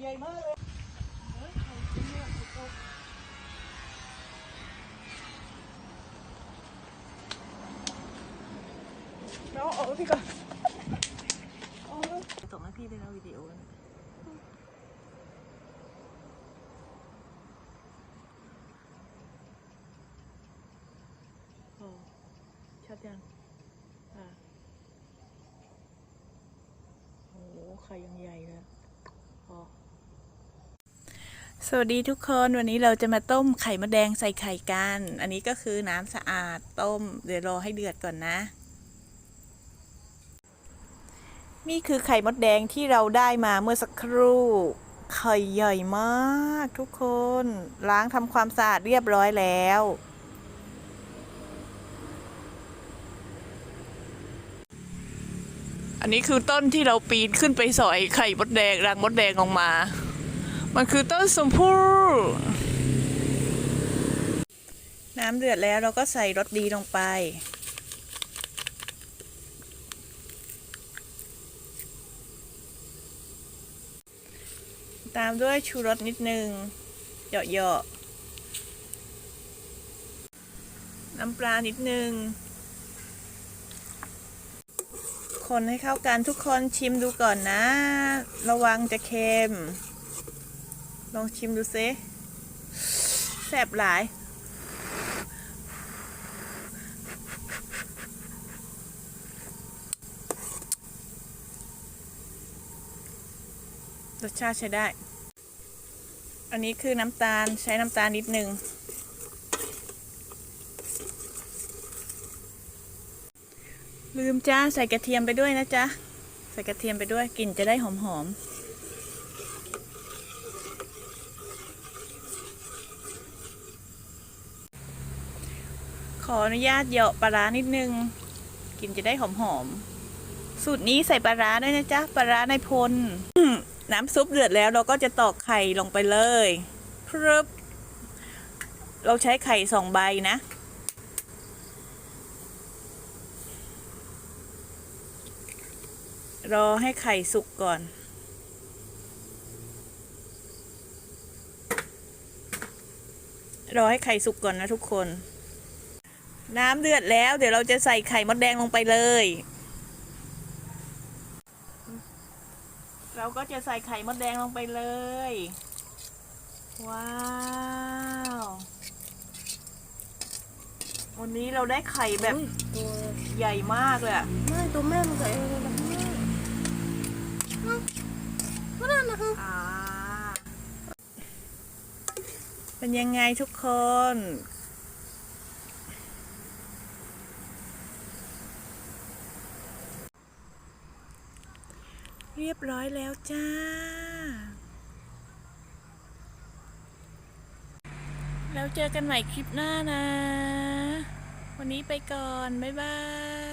ใหญ่มากเลยเฮ้อะสุดโต่งเราเอาพี่ก่อนส่งให้พี่ด้วยนะวิดีโอนโอ้ชัดยังอะโอ้ไข่ยังใหญ่เลยพอ สวัสดีทุกคนวันนี้เราจะมาต้มไข่มดแดงใส่ไข่กัน อันนี้ก็คือน้ำสะอาดต้มเดี๋ยวรอให้เดือดก่อนนะ นี่คือไข่มดแดงที่เราได้มาเมื่อสักครู่ ไข่ใหญ่มากทุกคนล้างทำความสะอาดเรียบร้อยแล้ว อันนี้คือต้นที่เราปีนขึ้นไปสอยไข่มดแดงรังมดแดงออกมา มันคือต้นสมพูน้ำเดือดแล้วเราก็ใส่รสดีลงไป ตามด้วยชูรสนิดนึงเหยาะๆน้ำปลานิดนึง คนให้เข้ากันทุกคนชิมดูก่อนนะ ระวังจะเค็ม ลองชิมดูซิแซ่บหลาย รสชาติใช้ได้ อันนี้คือน้ำตาลใช้น้ำตาลนิดนึง ลืมจ้าใส่กระเทียมไปด้วยนะจ๊ะ ใส่กระเทียมไปด้วยกลิ่นจะได้หอมๆ ออนุญาตเหยาะปลาร้านิดนึง กินจะได้หอมๆ สูตรนี้ใส่ปลาร้าด้วยนะจ๊ะปลาร้าในพลน้ำซุปเดือดแล้วเราก็จะตอกไข่ลงไปเลยพรึบเราใช้ไข่สองใบนะ รอให้ไข่สุกก่อนรอให้ไข่สุกก่อนนะทุกคน น้ำเดือดแล้ว เดี๋ยวเราจะใส่ไข่มดแดงลงไปเลย เราก็จะใส่ไข่มดแดงลงไปเลย ว้าววันนี้เราได้ไข่แบบตัวใหญ่มากเลยอะไม่ตัวแม่มันใส่เองนะไม่ได้นะคะอ่าเป็นยังไงทุกคน เรียบร้อยแล้วจ้า แล้วเจอกันใหม่คลิปหน้านะ วันนี้ไปก่อน บ๊ายบาย